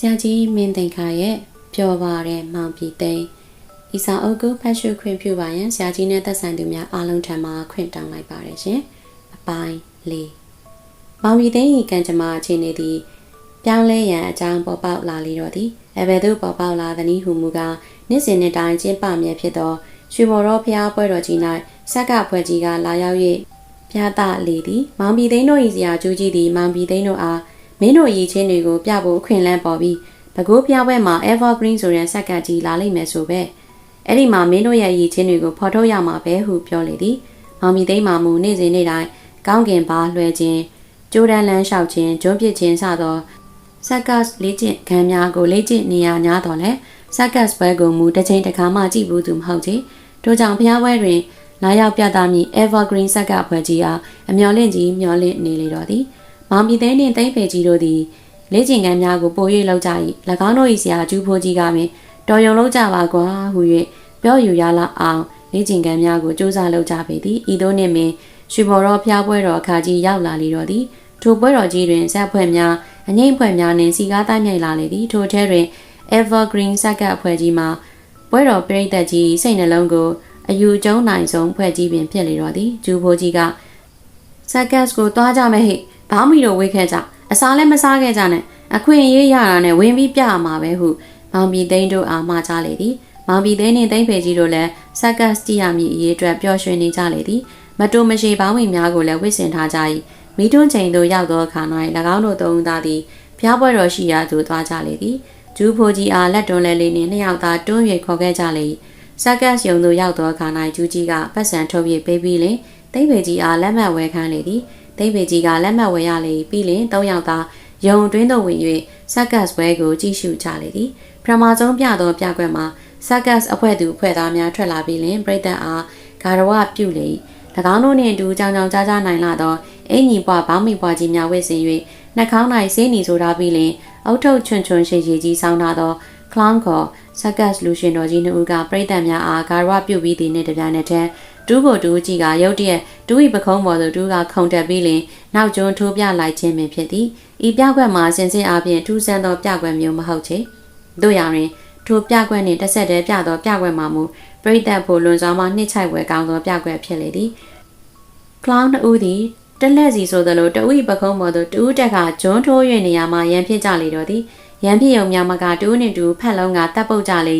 ဆရာကြီးမင်းသိန်ခါရဲ့ပြောပါတဲ့မောင်ပြည်သိန်းဤစာအုပ်ကိုဖတ်ရှုခွင့်ပြုပါရန်ဆရာကြီးနဲ့သက်ဆိုင်သူများအားလုံးထံမှခွင့်တောင်းလိုက်ပါတယ်ရှင်အပိုင်း၄မောင်ပြည်သိန်းဤကံကြမ္မာအခြေအနေသည်ပြောင်းလဲရန်အကြောင်းပေါ်ပေါက်လာလေတော့သည်အဘယ်သို့ပေါ်ပေါက်လာသနည်းဟုမူကားနေ့စဉ်နေ့တိုင်းကျင်းပမြဲဖြစ်သောရွှေဘော်တော်ဖျားပွဲတော်ကြီး၌ဆက်ကဖွဲ့ကြီးကလာရောက်၍ပြသလေသည်မောင်ပြည်သိန်းတို့၏ဆရာကျူးကြီးသည်မောင်ပြည်သိန်းတို့အား မင်းတို့ရည်ချင်းတွေကိုပြဖို့အခွင့်လန်းပေါ်ပြီးဘကိုးပြပွဲမှာ Evergreen ဆိုတဲ့ဆက်ကကြီးလာလိမ့်မယ်ဆိုပဲအဲ့ဒီမှာမင်းတို့ရဲ့ရည်ချင်းတွေကိုဖော်ထုတ်ရမှာပဲဟုပြောလေသည်မောင်ပြည်သိန်းမှာမူနေ့စဉ်နေ့တိုင်းကောင်းကင်ပါလွှဲခြင်းကျိုးတန်းလန်းလျှောက်ခြင်းဂျွန်းပစ်ခြင်းစသောဆက်ကတ်လေ့ကျင့်ခံများကိုလေ့ကျင့်နေရ냐တော့လဲဆက်ကတ်ပွဲကိုမူတစ်ချိန်တစ်ခါမှကြည့်ဘူးသူမဟုတ်ချေထို့ကြောင့်ဖျားပွဲတွင်လာရောက်ပြသမည့် Evergreen ဆက်ကပွဲကြီးအားအမျော်လင့်ကြီးမျော်လင့်နေလေတော့သည် မောင်ပြည်သိန်းနှင့်တိမ့်ဖေကြီးတို့သည်လေ့ကျင့်ခန်းများကိုပို၍လောက်ကြ၏၎င်းတို့၏ဆရာကျူးဖိုးကြီးကပင်တော်ရုံလောက်ကြပါကွာဟု၍ပြောယူရလာအောင်လေ့ကျင့်ခန်းများကိုစူးစမ်းလုပ်ကြပေသည်ဤသို့နှင့်ပင်ရွှေဘော်တော်ဖျားပွဲတော်အခါကြီးရောက်လာလေတော့သည်ထိုပွဲတော်ကြီးတွင်ဇက်ဖွဲ့များအငိမ့်ဖွဲ့များနှင့်စီကားတိုင်းမြိုက်လာလေသည်ထိုထဲတွင် Evergreen ဆက်ကအဖွဲ့ကြီးမှာပွဲတော်ပြိသက်ကြီးစိတ်နှလုံးကိုအယူကျုံနိုင်ဆုံးဖွဲ့ကြီးပင်ဖြစ်လေတော့သည်ဂျူဖိုးကြီးကဆက်ကတ်ကိုတွားကြမယ်ဟိ ဘာမီတို့ဝေးခဲ့ကြအစားလည်းမစားခဲ့ကြနဲ့အခွင့်အရေးရတာနဲ့ဝင်ပြီးပြရမှာပဲဟုမောင်ပြည်သိန်းတို့အားမှာကြားလေသည်မောင်ပြည်သိန်းနှင့်သိန်းဖေကြီးတို့လည်းဆက်ကတ်တီးရမည်အရေးအတွက်ပျော်ရွှင်နေကြလေသည်မတူမရှိပေါင်းဝင်များကိုလည်းဝစ်စင်ထားကြ၏မိတွန်းချိန်သို့ရောက်သောအခါ၌၎င်းတို့သုံးသားသည်ဖျားပွဲတော်ရှိရာသို့သွားကြလေသည်ဂျူးဖိုကြီးအားလက်တွန်းလဲလေးနှင့်နှစ်ယောက်သားတွန်း၍ခေါ်ခဲ့ကြလေ၏ဆက်ကတ်ယုံသို့ရောက်သောအခါ၌ဂျူးကြီးကပတ်စံထုတ်၍ပေးပြီးလင်သိန်းဖေကြီးအားလက်မှတ်ဝဲခိုင်းလေသည် သိန်းဖေကြီးကလက်မှတ်ဝယ်ရလေပြီးလင်၃ယောက်သာယုံတွင်းသို့ဝင်၍ဆက်ကတ်ပွဲကိုကြည့်ရှုကြလေသည်ပထမဆုံးပြသောပြကွက်မှာဆက်ကတ်အဖွဲ့သူအဖွဲ့သားများထွက်လာပြီးလင်ပြိတ္တအားဂါရဝပြုလေ၎င်းတို့နှင့်အတူကြောင်ကြောင်ကြားကြားနိုင်လာသောအင်ကြီးပွားဘောင်းမိပွားကြီးများဝစ်စင်၍နှာခေါင်း၌ဆေးနီဆိုထားပြီးလင်အုတ်ထုတ်ချွန်ချွန်ရှိရှိကြီးဆောင်းထားသော clown ခေါ်ဆက်ကတ်လူရှင်တော်ကြီးနှစ်ဦးကပြိတ္တများအားဂါရဝပြုပြီးသည်နှင့်တပြိုင်နက်တည်း တူးကိုတူးကြီးကရုတ်တရက်တူးဤပခုံးပေါ်သို့တူးကခုန်တက်ပြီးလင်နောက်ကျွန်းထိုးပြလိုက်ခြင်းပင်ဖြစ်သည်ဤပြကွက်မှာစင်စစ်အားဖြင့်ထူးဆန်းသောပြကွက်မျိုးမဟုတ်ချေတို့ရရင်ထိုပြကွက်နှင့်တစ်ဆက်တည်းပြသောပြကွက်မှာမူပရိသတ်ဖို့လွန်စွာမှနှစ်ချိုက်ဝဲကောင်းသောပြကွက်ဖြစ်လေသည်ကလောင်းတူးသည်တလက်စီဆိုသလိုတူဤပခုံးပေါ်သို့တူးတက်ကဂျွန်းထိုး၍နေရာမှာရန်ဖြစ်ကြလေတော့သည်ရန်ဖြစ်ုံများမကတူးနှင့်တူဖက်လုံးကတပ်ပုတ်ကြလေ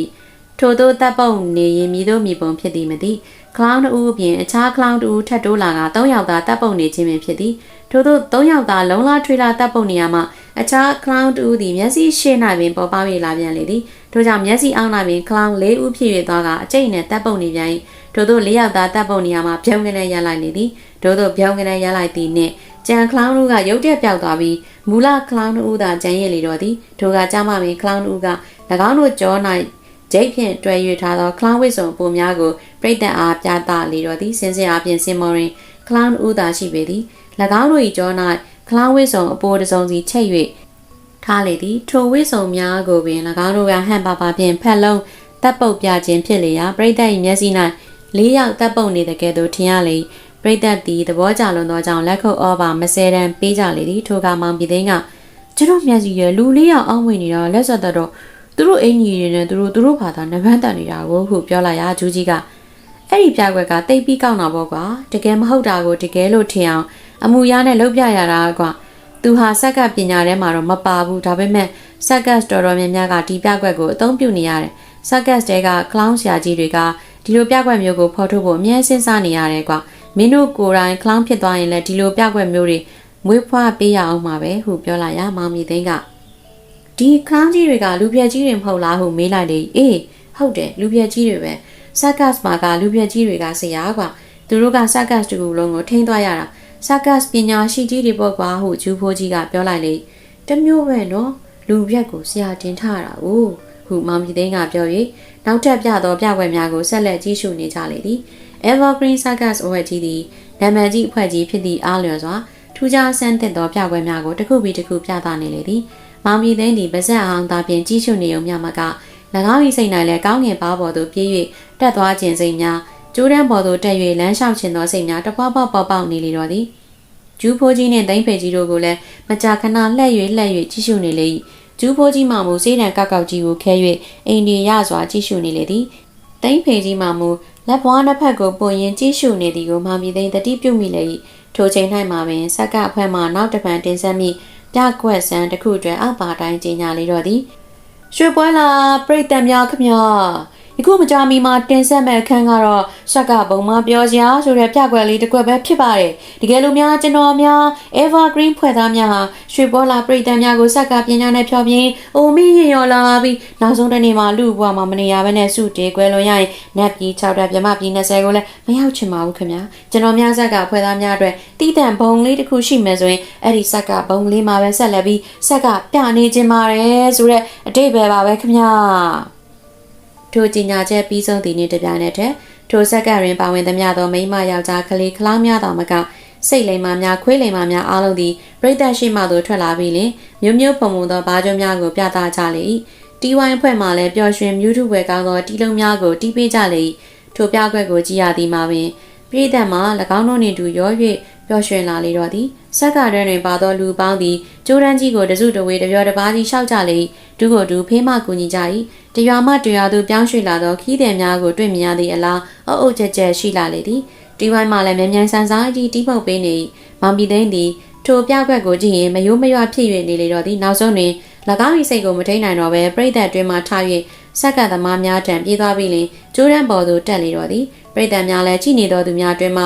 ထို့သောတပ်ပုတ်နေရင်မြည်သောမြည်ပုံဖြစ်သည်မသည် ကလောင်းတူအပြင်အခြားကလောင်းတူထပ်တိုးလာက၃ယောက်သာတပ်ပုတ်နေခြင်းပင်ဖြစ်သည်ထို့သော၃ယောက်သာလုံလာထွေလာတပ်ပုတ်နေရမှာအခြားကလောင်းတူသည်မျက်စိရှေ့၌ပင်ပေါ်ပေါ၍လာပြန်လေသည်ထို့ကြောင့်မျက်စိအောက်၌ပင်ကလောင်း၄ဦးဖြစ်၍သွားကအကျိတ်နဲ့တပ်ပုတ်နေပြန်၏ထို့သော၄ယောက်သာတပ်ပုတ်နေရမှာပြုံးကနေရလိုက်နေသည်ထို့သောပြုံးကနေရလိုက်သည်နှင့်ကြံကလောင်းတို့ကရုတ်တက်ပြောက်သွားပြီးမူလကလောင်းတို့သာကြံရည်လေတော့သည်ထိုကကြမှာပင်ကလောင်းတို့က၎င်းတို့ကြော၌ ဂျိတ်ဖြင့်တွဲ၍ထားသောကလောင်းဝစ်စုံပုံများကိုပြိတ္တအားပြသလေတော့သည်စင်စစ်အားဖြင့်စင်မော်ရင်ကလောင်းဦးသာရှိပေသည်၎င်းတို့၏ကြော၌ကလောင်းဝစ်စုံအပိုးတစုံစီချိတ်၍ထားလေသည်ထိုဝစ်စုံများကိုပင်၎င်းတို့ကဟန်ပါပါဖြင့်ဖက်လုံးတပ်ပုတ်ပြခြင်းဖြစ်လေရာပြိတ္တ၏မျက်စိ၌လေးယောက်တပ်ပုတ်နေတဲ့ကဲ့သို့ထင်ရလေပရိသတ်သည်သဘောကျလွန်သောကြောင့်လက်ခုပ်ဩဘာမဆဲတမ်းပေးကြလေသည်ထိုကမောင်ပြည်သိန်းကကျတော့မျက်စီရလူလေးယောက်အောင်းဝင်နေတော့လက်ဆက်တော့ သူတို့အင်ကြီးတွေနဲ့သူတို့သူတို့ဘာသာနဗန်းတန်နေတာကိုဟုပြောလိုက်ရာဂျူးကြီးကအဲ့ဒီပြကွက်ကတိတ်ပြီးကောက်တာပေါ့ကွာတကယ်မဟုတ်တာကိုတကယ်လို့ထင်အောင်အမှုရနဲ့လှုပ်ပြရတာကွာသူဟာဆက်ကပညာထဲမှာတော့မပါဘူးဒါပေမဲ့ဆက်ကတ်တော်တော်များများကဒီပြကွက်ကိုအသုံးပြုနေရတယ်ဆက်ကတ်တဲကကလောင်းဆရာကြီးတွေကဒီလိုပြကွက်မျိုးကိုဖော်ထုတ်ဖို့အမြဲစဉ်းစားနေရတယ်ကွာမင်းတို့ကိုယ်တိုင်ကလောင်းဖြစ်သွားရင်လည်းဒီလိုပြကွက်မျိုးတွေမွေးဖွားပေးရအောင်ပါပဲဟုပြောလိုက်ရမောင်မြသိန်းက ဒီကလောင်းကြီးတွေကလူပြက်ကြီးတွေမဟုတ်လားဟုမေးလိုက်လေအေးဟုတ်တယ်လူပြက်ကြီးတွေပဲဆက်ကတ်မှာကလူပြက်ကြီးတွေကဆရာကွာသူတို့ကဆက်ကတ်တူလုံးကိုထိန်းသွားရတာဆက်ကတ်ပညာရှိကြီးတွေပေါ့ကွာဟုဂျူဖိုးကြီးကပြောလိုက်လေတမျိုးပဲနော်လူပြက်ကိုဆရာတင်ထားတာကိုဟုမောင်မြသိန်းကပြော၍နောက်ထပ်ပြသောပြကွက်များကိုဆက်လက်ကြည့်ရှုနေကြလေသည် Evergreen Circus အဝက်ကြီးသည်နာမည်ကြီးအဖွဲ့ကြီးဖြစ်သည့်အားလျော်စွာထူးခြားဆန်းသစ်သောပြပွဲများကိုတစ်ခုပြီးတစ်ခုပြသနေလေသည်။ မောင်ပြည်သိန်းသည်ပါဇက်အောင်သာပြင်ကြီးရှုနေုံမျှမက၎င်း၏စိတ်၌လည်းကောင်းငင်ပါပေါ်သို့ပြေး၍တက်သွားခြင်းစိတ်များကျိုးတန်းပေါ်သို့တက်၍လမ်းလျှောက်ခြင်းသောစိတ်များတပွားပွားပေါက်ပေါက်နေလေတော့သည်။ကျူးဖိုးကြီးနှင့်သိန်းဖေကြီးတို့ကိုလည်းမကြာခဏလှည့်၍လှည့်၍ကြီးရှုနေလေ၏ကျူးဖိုးကြီးမှမူစေးတံကောက်ကောက်ကြီးကိုခဲ၍အိန္ဒိယစွာကြည့်ရှုနေလေသည်တိမ့်ဖေကြီးမှမူလက်ဘွားနှစ်ဖက်ကိုပွင့်ရင်ကြည့်ရှုနေသည်ကိုမောင်ပြည်သိန်းတတိပြုမိလေ၏ထိုချိန်၌မှပင်စက္ကအဖွဲ့မှနောက်တစ်ပံတင်ဆက်မိ ပြကွက်ဆန်းတစ်ခုတွင်အောက်ပါတိုင်းကြီးညာလေတော့သည်ရွှေပွဲလာပြိတ္တများခမညာ ယခုမကြမီမှာတင်ဆက်မဲ့အခန်းကတော့ရှက်ကဘုံမပြောစရာဆိုတဲ့ပြကွက်လေးတစ်ကွက်ပဲဖြစ်ပါတယ်တကယ်လို့များကျွန်တော်များ Evergreen ဖွဲ့သားများဟာရွှေပေါ်လာပြည်တံများကိုဆက်ကပညာနဲ့ဖြောပြင်းအိုမီရင်ရော်လာပြီးနောက်ဆုံးတစ်နေ့မှာလူဘွားမှာမနေရဘဲနဲ့စုတေကွဲလွန်ရရင်နက်ပြီး6တက်ပြမပြီး20ကိုလည်းမရောက်ချင်ပါဘူးခင်ဗျာကျွန်တော်များဆက်ကဖွဲ့သားများအတွက်တီးတန့်ဘုံလေးတစ်ခုရှိမယ်ဆိုရင်အဲ့ဒီဆက်ကဘုံလေးမှာပဲဆက်လက်ပြီးဆက်ကပြနေခြင်းပါတယ်ဆိုတဲ့အတိတ်ပဲပါပဲခင်ဗျာ ထိုကြီးညာချက်ပြီးဆုံးသည့်နေ့တစ်ပြိုင်နက်တည်းထိုဆက်ကရင်ပါဝင်သမျှသောမိန်းမယောက်ျားကလေးခလားများတော်မကစိတ်လိမ်မာများခွေးလိမ်မာများအားလုံးသည်ပြိတ္တရှိမှသို့ထွက်လာပြီးလင်မြို့မြို့ဖုံဖုံသောဘားကျုံများကိုပြသကြလေ၏တီဝိုင်းအဖွဲ့မှလည်းပျော်ရွှင်မြူးထုဝဲကောင်းသောတီလုံးများကိုတီးပေးကြလေ၏ထိုပြကွက်ကိုကြည်ရသည်မှာပင်ပြိတ္တမှ၎င်းတို့နှင့်တူရော၍ ပျော်ရွှင်လာလေတော့သည်ဆက်ကတန်းတွင်ပါသောလူပေါင်းသည်ကျိုးရန်ကြီးကိုတစုတဝေတပြောတပါးကြီးရှောက်ကြလေ၏ဒုကိုဒုဖေးမကူညီကြ၏တရွာမှတရွာသို့ပြောင်းရွှေ့လာသောခီးသည်များကိုတွေ့မြင်ရသည့်အလားအုပ်အုပ်ကျက်ကျက်ရှိလာလေသည်တီဝိုင်းမှလည်းမြန်မြန်ဆန်ဆန်ကြီးတီးပုတ်ပေးနေ၏မောင်ပြည်သိန်းသည်ထိုပြကွက်ကိုကြည့်ရင်မယိုးမရွဖြစ်၍နေလေတော့သည်နောက်ဆုံးတွင်၎င်း၏စိတ်ကိုမထိန်နိုင်တော့ဘဲပြိတ္တအတွင်းမှထား၍ဆက်ကသမားများတံပြေးသွားပြီးလင်ကျိုးရန်ပေါ်သို့တက်လေတော့သည်ပြိတ္တများလည်းကြည်နေသောသူများအတွင်းမှ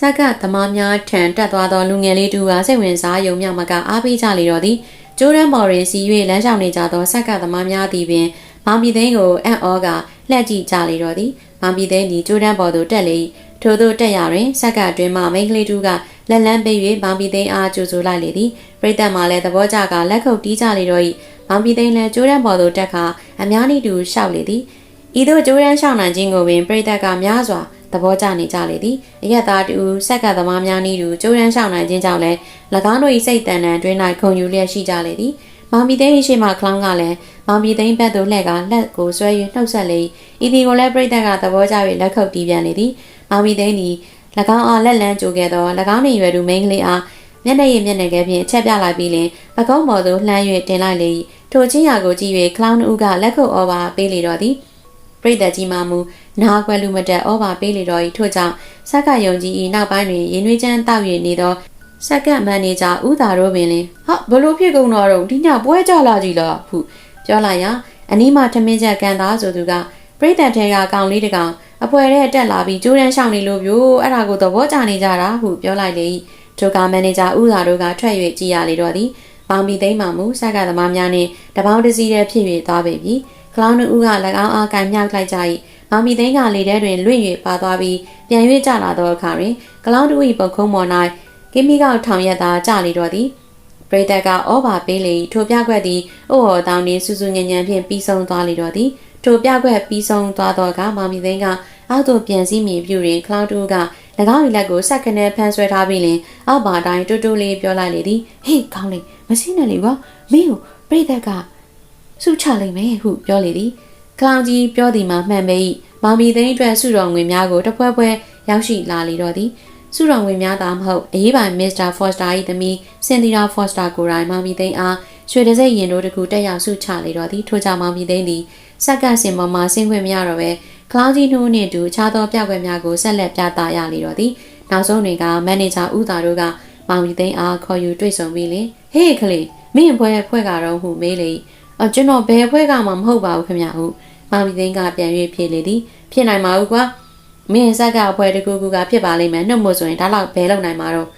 ဆက်ကသမားများထံတက်သွားသောလူငယ်လေးတူဟာစိတ်ဝင်စားယုံမြောက်မကအားပေးကြလေတော့သည်ကျိုးရန်ပေါ်တွင်စီ၍လမ်းလျှောက်နေကြသောဆက်ကသမားများသည်ပင်မောင်ပြည်သိန်းကိုအံ့ဩကလှည့်ကြည့်ကြလေတော့သည်မောင်ပြည်သိန်းသည်ကျိုးရန်ပေါ်သို့တက်လေထို့သို့တက်ရတွင်ဆက်ကအတွင်းမှမိန်းကလေးတူကလက်လန်းပေး၍မောင်ပြည်သိန်းအားကြိုဆိုလိုက်လေသည်ပရိသတ်မှလည်းသဘောကျကလက်ခုပ်တီးကြလေတော့၏မောင်ပြည်သိန်းလည်းကျိုးရန်ပေါ်သို့တက်ခါအများနည်းတူရှောက်လေသည်ဤသို့ကျိုးရန်ရှောက်နိုင်ခြင်းကိုပင်ပရိသတ်ကများစွာ သဘောကျနေကြလေသည်အရက်သားတူဆက်ကသမားများနည်းတူကျိုးရန်ရှောက်နိုင်ခြင်းကြောင့်လည်း၎င်းတို့၏စိတ်တန်တန်တွင်၌ခုံယူလျက်ရှိကြလေသည်မောင်ပြည်သိန်းရှိမှကလောင်းကလည်းမောင်ပြည်သိန်းဘက်သို့လှည့်ကလက်ကိုဆွဲ၍နှုတ်ဆက်လေဤဒီကိုလည်းပရိသတ်ကသဘောကျ၍လက်ခုပ်တီးပြန်လေသည်မောင်ပြည်သိန်းသည်၎င်းအားလက်လန်းကြိုခဲ့သော၎င်းနှင့်ရွယ်သူမိန်းကလေးအားမျက်နှာရည်မျက်နှာကဲဖြင့်ချက်ပြလိုက်ပြီးလင်ပကုံးပေါ်သို့လှမ်း၍တင်လိုက်လေထိုချင်းရာကိုကြည့်၍ကလောင်းဦးကလက်ခုပ်ဩဘာပေးလေတော့သည်ပရိသတ်ကြီးမှမူ နားကွယ်လူမတက်ဩဘာပေးလေတော့၏ထို့ကြောင့်ဆက်ကယုံကြီး၏နောက်ပိုင်းတွင်ရင်နွေးချမ်းတောက်၍နေသောဆက်ကမန်နေဂျာဦးသာတို့ပင်လင်ဟာဘလို့ဖြစ်ကုန်တော့တော့ဒီညပွဲကြလာကြည်လားဟုပြောလိုက်ရာအနီးမှထမင်းချက်ကန်သားဆိုသူကပရိသတ်ထဲကကောင်လေးတကောင်အဖွဲထဲတက်လာပြီးကျိုးရန်ရှောင်နေလို့ပြို့အဲ့ဒါကိုသဘောကျနေကြတာဟုပြောလိုက်လေထိုကမန်နေဂျာဦးသာတို့ကထွက်၍ကြည်ရလေတော့သည်ပေါင်ပီသိမ်းမှမူဆက်ကသမားများနှင့်တပေါင်းတစည်းတည်းဖြစ်၍သွားပေပြီကလောင်းနှဦးက၎င်းအားကန်မြောက်လိုက်ကြ၏ မောင်မီသိန်းကလေထဲတွင်လွင့်၍ပါသွားပြီးပြန်၍ကျလာသောအခါတွင်ကလောင်းတူ၏ပုတ်ခုံးပေါ်၌ကိမီကောက်ထောင်ရက်သားကြလေတော့သည်ပရိသတ်ကဩဘာပေးလေထိုပြကွက်သည်အိုဟောတောင်းနှင့်စူးစူးညံ့ညံ့ဖြင့်ပြီးဆုံးသွားလေတော့သည်ထိုပြကွက်ပြီးဆုံးသွားတော့ကမောင်မီသိန်းကအောက်သို့ပြန်စည်းမြေပြူတွင်ကလောင်းတူက၎င်း၏လက်ကိုဆက်ကနေဖန်ဆွဲထားပြီးလင်အောက်ပါတိုင်းတူတူလေးပြောလိုက်လေသည်ဟေးကောင်းလေမစည်းနဲ့လေကွာမင်းကိုပရိသတ်ကစုချလိုက်မယ်ဟုပြောလေသည်ကလောင်ကြီးပြောသည်မှာမှန်ပေ၏ မောင်မီသိန်းအတွက်စုတော်ငွေများကိုတပွဲပွဲရောက်ရှိလာလေတော့သည်စုတော်ငွေများသာမဟုတ်အရေးပိုင်မစ္စတာဖော့စတာ၏သမီးစင်တီရာဖော့စတာကိုယ်တိုင်မောင်မီသိန်းအားရွှေတစိမ့်ရင်တို့တကူတက်ရောက်စုချလေတော့သည်ထို့ကြောင့်မောင်မီသိန်းသည်စက်ကစင်ပေါ်မှာဆင်းခွင့်မရတော့ပဲကလောင်ကြီးနှိုးနှင့်တူခြားသောပြကွက်များကိုဆက်လက်ပြသရလေတော့သည်နောက်ဆုံးတွင်ကမန်နေဂျာဦးသာတို့ကမောင်မီသိန်းအားခေါ်ယူတွေ့ဆုံပြီးလင်ဟေးကလေးမင်းဖွဲဖွဲကတော့ဟုမေးလေအကျွန်တော်ဘယ်ဖွဲကမှမဟုတ်ပါဘူးခင်ဗျာဟု မောင်မီသိန်းကပြန်၍ဖြေလေသည်ဖြစ်နိုင်ပါဘူးကွာမင်းဆက်ကအဖွဲတကူကူကဖြစ်ပါလိမ့်မယ်နှုတ်မို့ဆိုရင်ဒါတော့ဘယ်လုံနိုင်မှာတော့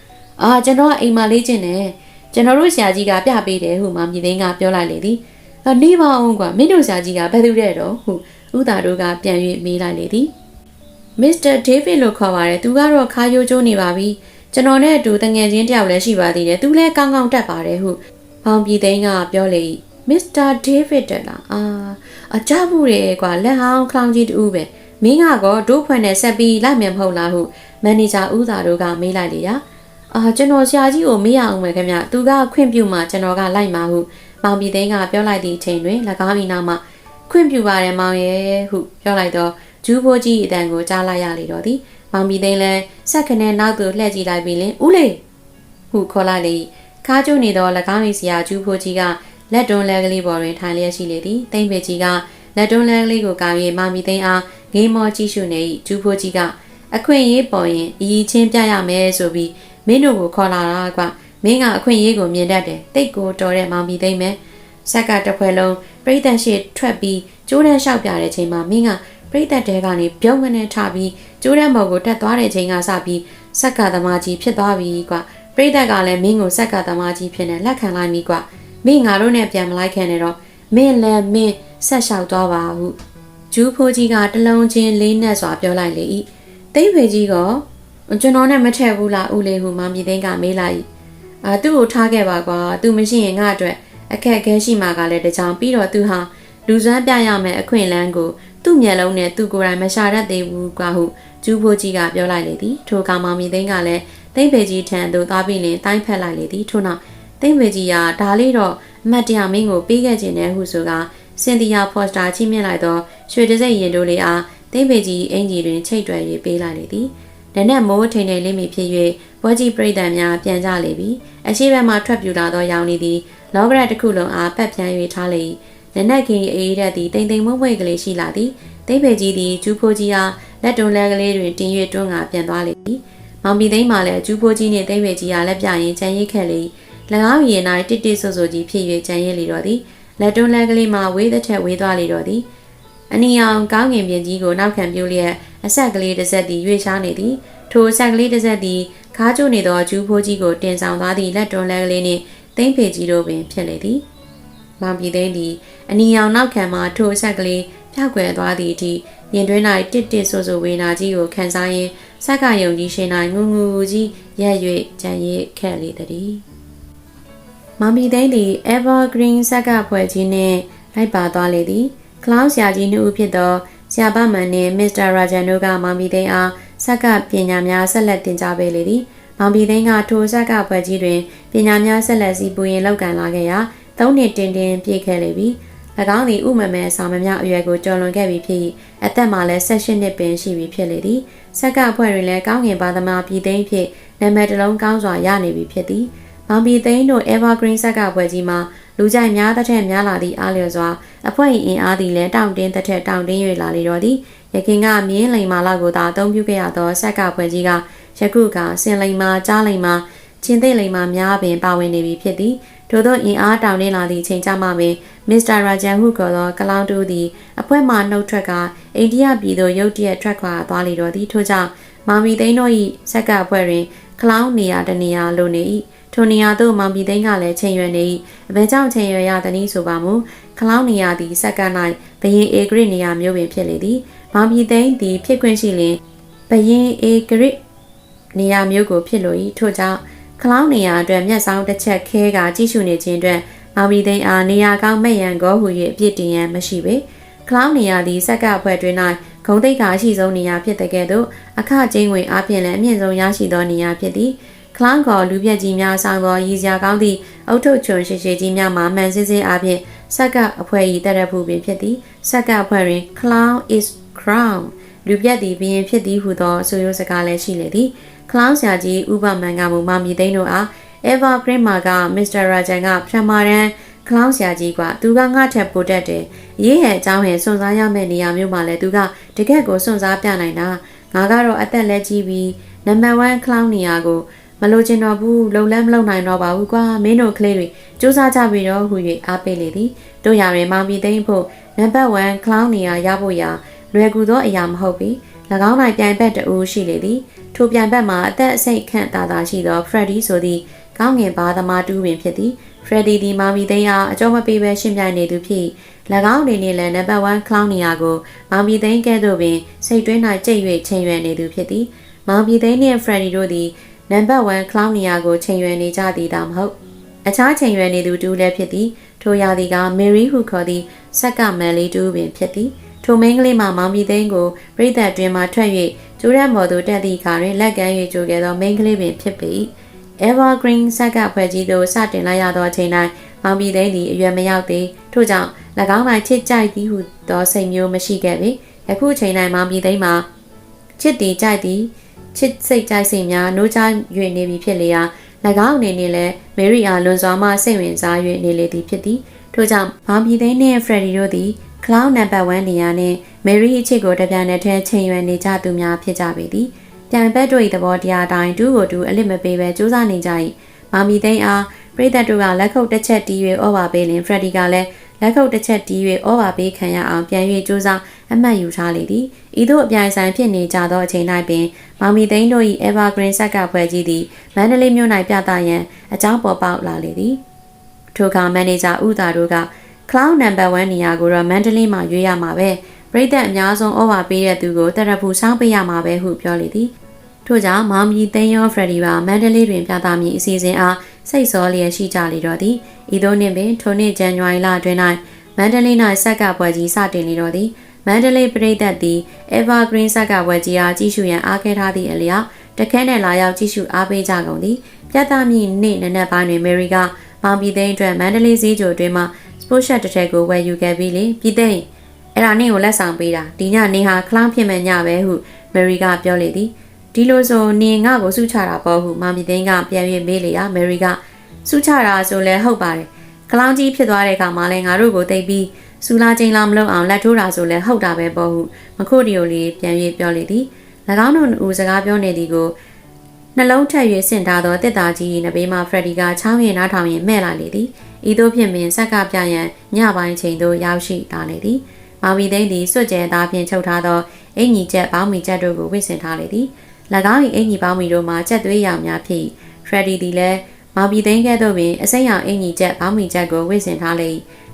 အာကျွန်တော်ကအိမ်မှာလေးကျင်တယ်ကျွန်တော်တို့ဆရာကြီးကပြပေးတယ်ဟုမောင်မီသိန်းကပြောလိုက်လေသည်အနေပါအောင်ကွာမင်းတို့ဆရာကြီးကဘယ်သူတဲ့တော့ဟုဥသာတို့ကပြန်၍မေးလိုက်လေသည်မစ္စတာဒေးဗစ်လို့ခေါ်ပါတယ်သူကတော့ခါယိုကျိုးနေပါပြီကျွန်တော်နဲ့အတူတငယ်ချင်းတယောက်လည်းရှိပါသေးတယ်သူလည်းကောင်းကောင်းတက်ပါတယ်ဟုပေါင်ပြည်သိန်းကပြောလေ၏ မစ္စတာဒေးဗစ်တက်လားအာအကြမှုတွေကွာလက်ဟောင်းခလောင်ကြီးတူပဲမင်းကတော့ဒိုးဖွင့်နဲ့ဆက်ပြီးလိုက်မြန်မဟုတ်လားဟုမန်နေဂျာဦးသာတို့ကမေးလိုက်လေရာအာကျွန်တော်ဆရာကြီးကိုမေးရအောင်မယ်ခင်ဗျသူကခွင့်ပြုမှကျွန်တော်ကလိုက်မှာဟုမောင်ပြည်သိန်းကပြောလိုက်သည့်အချိန်တွင်၎င်း၏နောက်မှခွင့်ပြုပါတယ်မောင်ရဲ့ဟုပြောလိုက်တော့ဂျူးဘိုးကြီးအတန်ကိုကြားလိုက်ရလေတော့သည်မောင်ပြည်သိန်းလည်းဆက်ခနဲ့နောက်သို့လှည့်ကြည့်လိုက်ပြီးလင်ဦးလေးဟုခေါ်လိုက်လေခါကျိုးနေသော၎င်း၏ဆရာဂျူးဘိုးကြီးက လက်တွန်းလက်ကလေးပေါ်တွင်ထိုင်လျက်ရှိလေသည်တိမ့်ပေကြီးကလက်တွန်းလက်ကလေးကိုကောင်း၍မာမီသိန်းအားငေးမောကြည့်ရှုနေ၏ကျူးဖိုးကြီးကအခွင့်အရေးပေါ်ရင်အည်ချင်းပြရမယ်ဆိုပြီးမင်းတို့ကိုခေါ်လာတာကွမင်းကအခွင့်အရေးကိုမြင်တတ်တယ်တိတ်ကိုတော်တဲ့မောင်မီသိမ့်မယ်ဆက်ကတစ်ဖွဲလုံးပြိတ္တရှိထွက်ပြီးကျိုးတန်းလျှောက်ပြတဲ့ချိန်မှာမင်းကပြိတ္တတဲကနေပြုံးကနေထပြီးကျိုးတန်းဘော်ကိုတက်သွားတဲ့ချိန်ကစပြီးဆက်ကသမားကြီးဖြစ်သွားပြီကွပြိတ္တကလည်းမင်းကိုဆက်ကသမားကြီးဖြစ်နေလက်ခံလိုက်ပြီကွ မင်းငါတို့နဲ့ပြန်မလိုက်ခင်နဲ့တော့မင်းလည်းမင်းဆက်လျှောက်သွားပါဟုဂျူးဖိုးကြီးကတလုံးချင်းလေးနက်စွာပြောလိုက်လေ၏တိတ်ဖေကြီးကကျွန်တော်နဲ့မထည့်ဘူးလားဦးလေးဟုမမီသိန်းကမေးလိုက်၏အာသူ့ကိုထားခဲ့ပါကွာသူမရှိရင်ငါအတွက်အခက်အခဲရှိမှကလည်းတကြောင်ပြီးတော့သူဟာလူစွမ်းပြရမယ်အခွင့်အလမ်းကိုသူ့မျက်လုံးနဲ့သူ့ကိုယ်တိုင်မရှာတတ်သေးဘူးကွာဟုကျူးဖိုးကြီးကပြောလိုက်လေသည်ထိုကောင်မောင်မီသိန်းကလည်းသိမ့်ပေကြီးထံသို့သွားပြီးလင်တိုင်းဖက်လိုက်လေသည်ထို့နောက် သိမ့်ပေကြီးကဒါလေးတော့အမတ်တရမင်းကိုပေးခဲ့ခြင်းနဲ့ဟုဆိုကစင်တီယာဖော့စတာချိမြင့်လိုက်သောရွှေတစိမ့်ရင်တို့လေးအားသိမ့်ပေကြီးအင်ကြီးတွင်ချိတ်တွယ်၍ပေးလိုက်လေသည်နက်နက်မိုးထိန်ထိန်လေးမိဖြစ်၍ဘောကြီးပြိတ္တများပြန်ကြလေပြီအရှိဘက်မှထွက်ပြူလာသောရောင်နေသည်လောကရက်တစ်ခုလုံးအားပတ်ပြန်၍ထားလေ၏နက်နက်ခင်းအေးတဲ့သည်တိမ်တိမ်မွေ့မွေ့ကလေးရှိလာသည်သိမ့်ပေကြီးသည်ကျူးဖိုးကြီးအားလက်တွန်းလက်ကလေးတွင်တင်၍တွန်းကပြန်သွားလေသည်မောင်ပီသိန်းမှလည်းကျူးဖိုးကြီးနှင့်သိမ့်ပေကြီးအားလက်ပြရင်ချန်ရိတ်ခဲ့လေ၏၎ င်းရင်၌တစ်တစ်ဆို့ဆို့ကြီးဖြစ်၍ချန်ရိတ်လေတော့သည်လက်တွန်းလက်ကလေးမှဝေးသက်ထက်ဝေးသွားလေတော့သည်အနီအောင်ကောင်းငင်ပြင်ကြီးကိုနောက်ခံပြုလျက်အဆက်ကလေးတစ်ဆက်သည်ရွေ့ရှားနေသည်ထိုအဆက်ကလေးတစ်ဆက်သည်ခါးကျိုးနေသောကျူးဖိုးကြီးကိုတင်ဆောင်သွားသည့်လက်တွန်းလက်ကလေးနှင့်သိမ့်ဖေကြီးတို့ပင်ဖြစ်လေသည်မောင်ပြည်သိန်းသည်အနီအောင်နောက်ခံမှထိုအဆက်ကလေးဖြောက်ကွယ်သွားသည့်အထိရင်တွင်း၌တစ်တစ်ဆိုဆိုဝေနာကြီးကိုခံစားရင်းဆက်ကယုံကြီးရှင်၌ငူငူကြီးရက်၍ကြံရစ်ခဲ့လေသည် မမီသိန်းသည် Evergreen ဆက်ကဖွဲ့ကြီးနှင့်လိုက်ပါသွားလေသည်ကလောင်းဆရာကြီးနှစ်ဦးဖြစ်သောဆရာပမန်နှင့်မစ္စတာရာဂျန်တို့ကမမီသိန်းအားဆက်ကပညာများဆက်လက်တင်ကြားပေးလေသည်မောင်ပြည်သိန်းကထိုဆက်ကဖွဲ့ကြီးတွင်ပညာများဆက်လက်စီပူရင်လောက်ကန်လာခဲ့ရာသုံးနှစ်တင်တင်ပြည့်ခဲ့လေပြီ၎င်းသည်ဥမမဲဆောင်မများအရွယ်ကိုကျော်လွန်ခဲ့ပြီဖြစ်အသက်မှလည်း16နှစ်ပင်ရှိပြီဖြစ်လေသည်ဆက်ကဖွဲ့တွင်လည်းကောင်းကင်ပါသမားပြည်သိန်းဖြစ်နာမည်တစ်လုံးကောင်းစွာရနေပြီဖြစ်သည် မောင်ပြည်သိန်းတို့ Evergreen ဆက်ကဖွဲ့ကြီးမှာလူကြိုက်များသထက်များလာသည့်အားလျော်စွာအဖွဲ့အင်အားသည်လည်းတောင့်တင်းသထက်တောင့်တင်း၍လာလေတော့သည်ရခင်ကမြင်းလိမ်မာလောက်ကိုသာအသုံးပြုခဲ့ရသောဆက်ကဖွဲ့ကြီးကယခုကစင်လိမ်မာကြားလိမ်မာချင်းသိလိမ်မာများပင်ပါဝင်နေပြီဖြစ်သည်ထို့သောအင်အားတောင်တင်းလာသည့်ချိန်ကြမှာပင်မစ္စတာရာဂျန်ဟုခေါ်သောကလောင်တူသည်အဖွဲ့မှနှုတ်ထွက်ကအိန္ဒိယပြည်သို့ရုတ်တရက်ထွက်ခွာသွားလေတော့သည်ထို့ကြောင့်မာမီသိန်းတို့၏ဆက်ကအဖွဲ့တွင်ကလောင်နေရာတနေရာလိုနေ၏ ထိုနေရာသို့မောင်ပြည်သိန်းကလည်းချိန်ရွယ်နေ၏အဘယ်ကြောင့်ချိန်ရွယ်ရသနည်းဆိုပါမူခလောင်းနေရာသည်စက္ကန့်၌ဘရင်အေဂရစ်နေရာမျိုးပင်ဖြစ်လေသည်မောင်ပြည်သိန်းသည်ဖြစ်ခွင့်ရှိလျင်ဘရင်အေဂရစ်နေရာမျိုးကိုဖြစ်လို၏ထို့ကြောင့်ခလောင်းနေရာအတွက်မျက်စောင်းတစ်ချက်ခဲကကြည့်ရှုနေခြင်းအတွက်မောင်ပြည်သိန်းအားနေရာကောင်းမဲ့ရန်ကောဟူ၍အပြစ်တင်ရန်မရှိပေခလောင်းနေရာသည်စက္ကန့်အဖွဲ့တွင်၌ဂုံတိတ်ကအရှိဆုံးနေရာဖြစ်တဲ့ကဲ့သို့အခကျင်းဝင်အပြင်လည်းအမြင့်ဆုံးရရှိသောနေရာဖြစ်သည် ခလောင်းကောလူပြက်ကြီးများဆောင်သောရည်စရာကောင်းသည့်အုတ်ထုတ်ချွန်ရှိရှိကြီးများမှာမှန်စင်းစင်းအပြင်ဆက်ကအဖွဲ့၏တရဖူပင်ဖြစ်သည်ဆက်ကအဖွဲ့တွင် clown is crown လူပြက်သည်ဘရင်ဖြစ်သည်ဟုသောဆိုရိုးစကားလည်းရှိလေသည် clown ဆရာကြီးဥပမန်ကမူမမီသိန်းတို့အား evergreen မှာက Mr. Rajan ကဖြမရန်ကလောင်းဆရာကြီးကသူကငါ့ထက်ပိုတတ်တယ်။ရေးဟဲ့အကြောင်းဟဲ့စွန့်စားရမယ့်နေရာမျိုးမှာလဲသူကတကက်ကိုစွန့်စားပြနိုင်တာ။ငါကတော့အသက်လက်ကြီးပြီးနံပါတ်1ကလောင်းနေရာကို မလိုချင်တော့ဘူးလုံလန်းမလုံနိုင်တော့ပါဘူးကွာမင်းတို့ကလေးတွေစူးစမ်းကြပြီတော့ဟူ၍အားပေးလေသည်တို့ရရင်မောင်ပြည်သိမ်းဖို့နံပါတ်1ကလောင်းနေရာရဖို့ရာလွယ်ကူသောအရာမဟုတ်ပြီ၎င်း၌ပြိုင်ဘက်တူရှိလေသည်ထိုပြိုင်ဘက်မှာအသက်အစိတ်ခန့်သာသာရှိသော Freddy ဆိုသည့်ကောင်းငင်ဘာသမားတူပင်ဖြစ်သည် Freddy ဒီမာမီသိန်းအားအကျော်မပေးဘဲရှင်းပြနေသူဖြစ်၎င်းအနေနဲ့လည်းနံပါတ်1ကလောင်းနေရာကိုမောင်ပြည်သိန်းကဲ့သို့ပင်စိတ်တွင်း၌ကြိတ်၍ချိန်ရွယ်နေသူဖြစ်သည်မောင်ပြည်သိန်းနှင့် Freddy တို့သည် နံပါတ်1 clown နေရာကိုချိန်ရွယ်နေကြသည်တောင်မဟုတ်အခြားချိန်ရွယ်နေသူတူလည်းဖြစ်သည်ထိုရာသီက Mary ဟုခေါ်သည့်ဆက်ကမန်လေးတူပင်ဖြစ်သည်ထိုမင်းကလေးမှမောင်ပြည်သိန်းကိုပြည်သက်တွင်မှထွက်၍ကျိုးရမော်သူတက်သည့်အခါတွင်လက်ကမ်း၍ကြိုခဲ့သောမင်းကလေးပင်ဖြစ်ပေ Evergreen ဆက်ကဖွဲ့ကြီးသို့စတင်လိုက်ရသောအချိန်၌မောင်ပြည်သိန်းသည်အရွယ်မရောက်သေးထို့ကြောင့်၎င်း၌ချစ်ကြိုက်သည်ဟုသောစိတ်မျိုးမရှိခဲ့ပေယခုချိန်၌မောင်ပြည်သိန်းမှာချစ်သည်ကြိုက်သည် ချစ်စိတ်ကြိုက်စိတ်များနိုးချ၍နေပြီဖြစ်လေရာ၎င်းအနေနဲ့လည်းမေရီအားလွန်စွာမှစိတ်ဝင်စား၍နေလေသည်ဖြစ်သည်ထို့ကြောင့်မောင်ပြည်သိန်းနှင့်ဖရက်ဒီတို့သည်ကလောင်းနံပါတ်1နေရာနှင့်မယ်ရီအချစ်ကိုတပြိုင်နက်တည်းချိန်ရွယ်နေကြသူများဖြစ်ကြပေသည်ပြိုင်ဘက်တို့၏သဘောတရားအတိုင်းတူးကိုတူအလစ်မပေးဘဲစူးစမ်းနေကြ၏မောင်ပြည်သိန်းအားပရိသတ်တို့ကလက်ခုပ်တစ်ချက်တီး၍ဩဘာပေးလင်ဖရက်ဒီကလည်းလက်ခုပ်တစ်ချက်တီး၍ဩဘာပေးခံရအောင်ပြန်၍စူးစမ်း အမှတ်ယူထားလေသည်ဤသို့အပြိုင်ဆိုင်ဖြစ်နေကြသောအချိန်၌ပင်မောင်မီသိန်းတို့၏ Evergreen ဆက်ကဖွဲ့ကြီးသည်မန္တလေးမြို့၌ပြသရန်အကြောင်းပေါ်ပေါက်လာလေသည်ထိုအခါမန်နေဂျာဦးသာတို့က Cloud Number 1နေရာကိုတော့မန္တလေးမှာရွေးရမှာပဲပြည်သက်အများဆုံးဩဝါပေးတဲ့သူကိုတရဖူစောင်းပေးရမှာပဲဟုပြောလေသည်ထို့ကြောင့်မောင်မီသိန်းရောဖရဒီပါမန္တလေးတွင်ပြသမည့်အစီအစဉ်အားစိတ်စောလျက်ရှိကြလေတော့သည်ဤသို့နှင့်ပင်ထိုနှစ်ဇန်နဝါရီလအတွင်း၌မန္တလေး၌ဆက်ကပွဲကြီးစတင်လေတော့သည် မန္တလေးပြည်သက်သည် Evergreen ဆက်ကပွဲကြီးအားကြီးစုရန်အားခဲထားသည့်အလျောက်တခဲနဲ့လာရောက်ကြီးစုအားပေးကြကုန်သည်ပြသမည့်နေ့နနက်ပိုင်းတွင်မေရီကမောင်ပြည်သိန်းအတွက်မန္တလေးဈေးကြိုအတွင်းမှ sport shirt တစ်ထည်ကိုဝယ်ယူခဲ့ပြီးလေပြည်သိန်းအဲ့ဒါနင့်ကိုလက်ဆောင်ပေးတာဒီညနေဟာခလောင်းဖြစ်မဲ့ညပဲဟုမယ်ရီကပြောလေသည်ဒီလိုဆိုနင်ငါ့ကိုစုချတာပေါ့ဟုမောင်ပြည်သိန်းကပြန်၍မေးလေရာမယ်ရီကစုချတာဆိုလဲဟုတ်ပါတယ်ခလောင်းကြီးဖြစ်သွားတဲ့အခါမှလည်းငါတို့ကိုတိတ်ပြီး စူလာချင်းလာမလုပ်အောင်လက်ထိုးတာဆိုလဲဟုတ်တာပဲပေါ့ဟုမခုဒီယိုလေးပြန်၍ပြောလေသည်၎င်းတို့ဦးစကားပြောနေသည်ကိုနှလုံးထက်၍ဆင့်ထားသောတစ်သားကြီးနဘေးမှဖရက်ဒီကချောင်းရင်နားထောင်ရင်မဲ့လာလေသည်ဤသို့ဖြင့်ပင်ဆက်ကပြရန်ညပိုင်းချိန်သို့ရောက်ရှိလာလေသည်မောင်ဝီသိန်းသည်စွတ်ကျဲသားဖြင့်ချုပ်ထားသောအင်ကြီးချက်ပေါင်းမီချက်တို့ကိုဝစ်ဆင်ထားလေသည်၎င်း၏အင်ကြီးပေါင်းမီတို့မှာချက်သွေးရောင်များဖြစ်ဖရက်ဒီသည်လည်း မောင်ပြည်သိန်းကဲ့သို့ပင်အစိမ်းရောင်အင်ကြီးချက်ပေါင်းမီချက်ကိုဝစ်ဆင်ထားလေ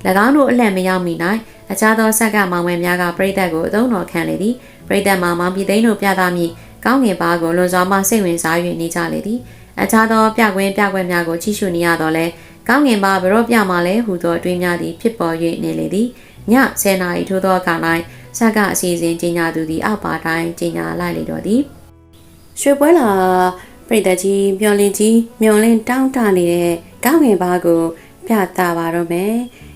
၎င်းတို့အလှည့်မရောက်မီ၌အခြားသောဆက်ကမောင်ဝဲများကပြိသက်ကိုအသုံးတော်ခံလေသည်ပြိသက်မှာမောင်ပြည်သိန်းတို့ပြသမည့်ကောင်းငင်ပါကိုလွန်စွာမှစိတ်ဝင်စား၍နေကြလေသည်အခြားသောပြကွင်းပြကွက်များကိုကြည့်ရှုနေရတော့လဲကောင်းငင်ပါဘရော့ပြမှလဲဟူသောအတွင်းများသည်ဖြစ်ပေါ်၍နေလေသည်ည10နာရီထိုးသောအခါ၌ဆက်က အစီအစဉ်ကြီးညာသူသည်အောက်ပါတိုင်းကြီးညာလိုက်လေတော့သည်ရွှေပွဲလာ ပြည်သက်ကြီးမျောလင်းကြီးမျောလင်းတောင်းတနေတဲ့ကောင်းငင်ပါကို ပြသပါတော့မယ်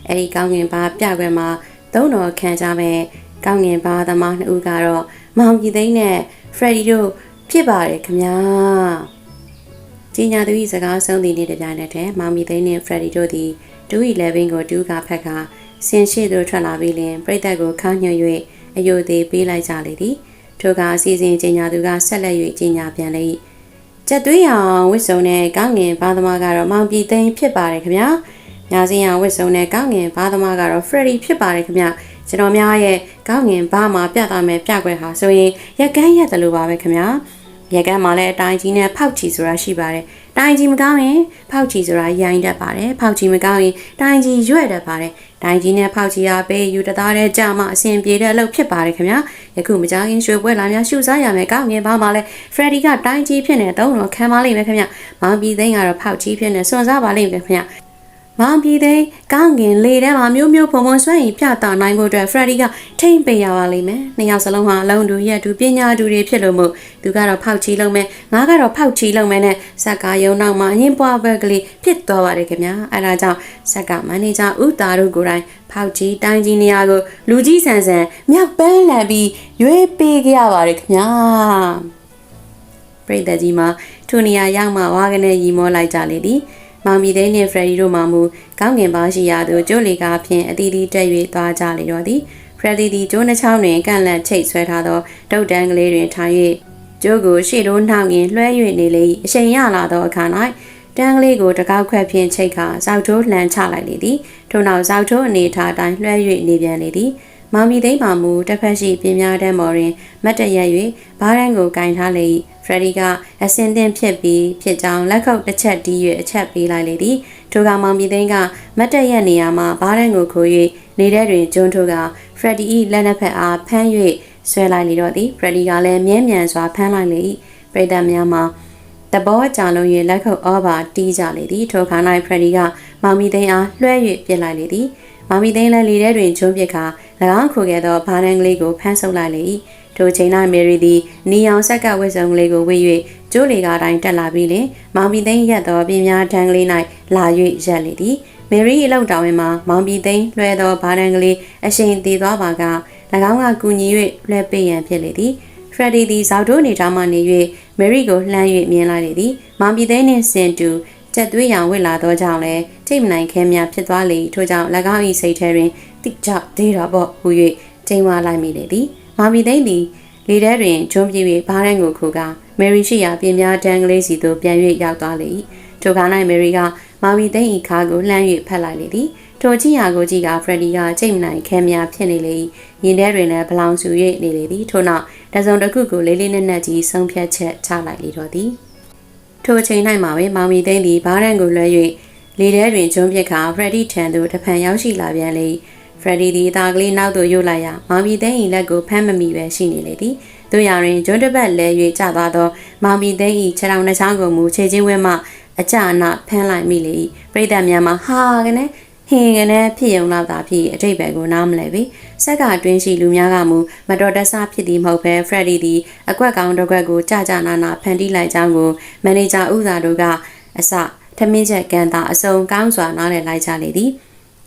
အဲ့ဒီကောင်းငင်ပါပြခွဲမှာသုံးတော်ခံကြမယ်ကောင်းငင်ပါသမားနှစ်ဦးကတော့မောင်ပြည်သိန်းနဲ့ဖရက်ဒီတို့ဖြစ်ပါတယ်ခင်ဗျာကြီးညာသူ၏စကားဆုံးသည့်နေ့တစ်ပြိုင်နက်တည်းမောင်ပြည်သိန်းနဲ့ဖရက်ဒီတို့သည်211ကိုတူးကဖက်ကဆင်ရှိသို့ထွက်လာပြီးလင်ပြိသက်ကိုခန်းညွှန်၍အယုသေးပေးလိုက်ကြလေသည်ထိုကအစီအစဉ်ကြီးညာသူကဆက်လက်၍ကြီးညာပြန်လေ၏ ကြက်သွေးရောင်ဝစ်စုံနဲ့ကောင်းငင်ဘာသမားကတော့မောင်ပြည်သိန်းဖြစ်ပါတယ်ခင်ဗျာညာစင်ရောင်ဝစ်စုံနဲ့ကောင်းငင်ဘာသမားကတော့ Freddy ဖြစ်ပါတယ်ခင်ဗျာကျွန်တော်များရဲ့ကောင်းငင်ဘာမှာပြသမယ်ပြကွက်ဟာဆိုရင်ရက်ကန်းရက်တယ်လို့ပါပဲခင်ဗျာရက်ကန်းမှာလည်းအတိုင်းကြီးနဲ့ဖောက်ချီဆိုတာရှိပါတယ်တိုင်းကြီးမကောင်းရင်ဖောက်ချီဆိုတာရိုင်းတတ်ပါတယ်ဖောက်ချီမကောင်းရင်တိုင်းကြီးရွက်တတ်ပါတယ် တိုင်းကြီးနဲ့ဖောက်ချီအားပေးယူတသားတဲ့ကြမှာအဆင်ပြေတဲ့အလုပ်ဖြစ်ပါတယ်ခင်ဗျာယခုမကြောခင်ရွှေပွဲလာများရှုစားရမယ်ကောင်းငင်ဘာမှာလဲဖရက်ဒီကတိုင်းကြီးဖြစ်နေတုံးတော့ခံပါလိမ့်မယ်ခင်ဗျာမောင်ပြည်သိန်းကတော့ဖောက်ချီဖြစ်နေစွန့်စားပါလိမ့်မယ်ခင်ဗျာ မောင်ပြည်သိန်းကောင်းငင်လေထဲမှာမျိုးမျိုးဖုံဖုံဆွဲရင်ပြတာနိုင်ဖို့အတွက်ဖရက်ဒီကထိမ့်ပေးရပါလိမ့်မယ်နှစ်ယောက်စလုံးဟာအလုံးတူရက်တူပညာတူတွေဖြစ်လို့မို့သူကတော့ဖောက်ချီလုံးမယ်ငါကတော့ဖောက်ချီလုံးမယ်နဲ့ဇက်ကာယုံနောက်မှာအငင်းပွားဘက်ကလေးဖြစ်သွားပါတယ်ခင်ဗျာအဲဒါကြောင့်ဇက်ကမန်နေဂျာဦးတာတို့ကိုယ်တိုင်ဖောက်ကြီးတိုင်းကြီးနေရာကိုလူကြီးဆန်ဆန်မြောက်ပန်းလန်ပြီးရွေးပေးကြရပါတယ်ခင်ဗျာပြည်သက်ကြီးမှာထိုနေရာရောက်မှဝါကနေရီမောလိုက်ကြလေသည် မောင်မီသိန်းနှင့်ဖရယ်ဒီတို့မှမူကောင်းငင်ပါရှိရာသို့ကျိုးလီကားဖြင့်အတီးတီးတက်၍သွားကြလေတော့သည်ဖရယ်ဒီသည်ကျိုးနှချောင်းတွင်ကန့်လန့်ချိတ်ဆွဲထားသောဒုတ်တန်းကလေးတွင်ထား၍ကျိုးကိုရှေ့တို့နှောက်ရင်လွှဲ၍နေလေ၏အချိန်ရလာသောအခါ၌တန်းကလေးကိုတကောက်ခွက်ဖြင့်ချိတ်ခါဇောက်ထိုးလှန်ချလိုက်လေသည်ထို့နောက်ဇောက်ထိုးအနေထားတိုင်းလွှဲ၍နေပြန်လေသည် မောင်မီသိန်းမှမူတစ်ဖက်ရှိပြင်းများတဲ့မော်တွင်မတ်တရက်၍ဘားရန်ကိုကင်ထားလေ၏ဖရယ်ဒီကအစင်သင့်ဖြစ်ပြီးဖြစ်ကြောင်းလက်ခုပ်တစ်ချက်တီး၍အချက်ပေးလိုက်လေသည်ထိုကမောင်ပြည်သိန်းကမတ်တက်ရက်နေရာမှာဘားရန်ကိုခိုး၍နေတဲ့တွင်ကျွန်းထိုကဖရက်ဒီ၏လက်နှစ်ဖက်အားဖမ်း၍ဆွဲလိုက်လေတော့သည်ဖရက်ဒီကလည်းမြဲမြံစွာဖမ်းလိုက်လေ၏ပရိသတ်များမှာတဘောကြလုံး၍လက်ခုပ်အောပါတီးကြလေသည်ထိုခါ၌ဖရက်ဒီကမောင်မီသိန်းအားလွှဲ၍ပြစ်လိုက်လေသည်မောင်မီသိန်းလည်းလေထဲတွင်ကျွန်းပစ်ခါ၎ င်းခိုခဲ့သောဘားရန်ကလေးကိုဖမ်းဆုပ်လိုက်လေ၏ထိုချိန်၌မယ်ရီသည်နီအောင်ဆက်ကဝစ်စုံကလေးကိုဝေ၍ကျိုးလေကားတိုင်းတက်လာပြီးလင်မောင်ပြည်သိန်းရက်သောပြင်းများထန်းကလေး၌လာ၍ရက်လေသည်မယ်ရီအလောက်တောင်ဝင်မှာမောင်ပြည်သိန်းလွှဲသောဘာတန်ကလေးအရှိန်တည်သွားပါက၎င်းကကူညီ၍လွှဲပေးရန်ဖြစ်လေသည်ဖရက်ဒီသည်ဇောက်တိုးနေထားမှနေ၍မယ်ရီကိုလှမ်း၍မြင်လိုက်လေသည်မောင်ပြည်သိန်းနှင့်စင်တူကြက်သွေးရောင်ဝစ်လာသောကြောင့်လည်းထိတ်မနိုင်ခဲများဖြစ်သွားလေထို့ကြောင့်၎င်း၏စိတ်ထဲတွင် တိကျသေးတော်ပေါ့ဟူ၍ချိန်ဝါလိုက်မိလေသည်မာမီသိန်းသည်လေထဲတွင်ကျွန်းပြေး၍ဘားရန်ကိုခိုကမယ်ရီရှိရာပြင်များတန်းကလေးစီသို့ပြန်၍ရောက်သွားလေ၏ထိုခါ၌မယ်ရီကမာမီသိန်း၏ခါကိုလှမ်း၍ဖက်လိုက်လေသည်ထိုကြည့်ရာကိုကြည့်ကဖရက်ဒီကချိန်မနိုင်ခဲများဖြစ်နေလေ၏ရင်ထဲတွင်လည်းဘလောင်ဆူ၍နေလေသည်ထို့နောက်တစုံတစ်ခုကိုလေးလေးနက်နက်ကြီးဆုံးဖြတ်ချက်ချလိုက်လေတော့သည်ထိုအချိန်၌မှာပဲမောင်မီသိန်းသည်ဘားရန်ကိုလွှဲ၍လေထဲတွင်ကျွန်းပစ်ခါဖရက်ဒီထံသို့တဖန်ရောက်ရှိလာပြန်လေ ဖရက်ဒီသည်အသားကလေးနောက်သို့ယို့လိုက်ရာမောင်မီသိန်း၏လက်ကိုဖမ်းမမိပဲရှိနေလေသည်တို့ရရင်ကျွန်းတစ်ပတ်လဲ၍ကျသွားသောမောင်မီသိန်း၏ခြေထောက်နှချောင်းကိုမူခြေချင်းဝဲမှအကြအနဖမ်းလိုက်မိလေ၏ပရိသတ်များမှာဟာကနေဟင်ကနေဖြစ်ုံလောက်သာဖြစ်အတိတ်ပဲကိုနားမလဲပြီဆက်ကတွင်းရှိလူများကမူမတော်တဆဖြစ်သည်မဟုတ်ပဲဖရက်ဒီသည်အကွက်ကောင်တစ်ကွက်ကိုကြကြနာနာဖန်တီးလိုက်ကြောင်းကိုမန်နေဂျာဦးသာတို့ကအစထမင်းချက်ကန်တာအစုံကောင်းစွာနားလည်လိုက်ကြလေသည်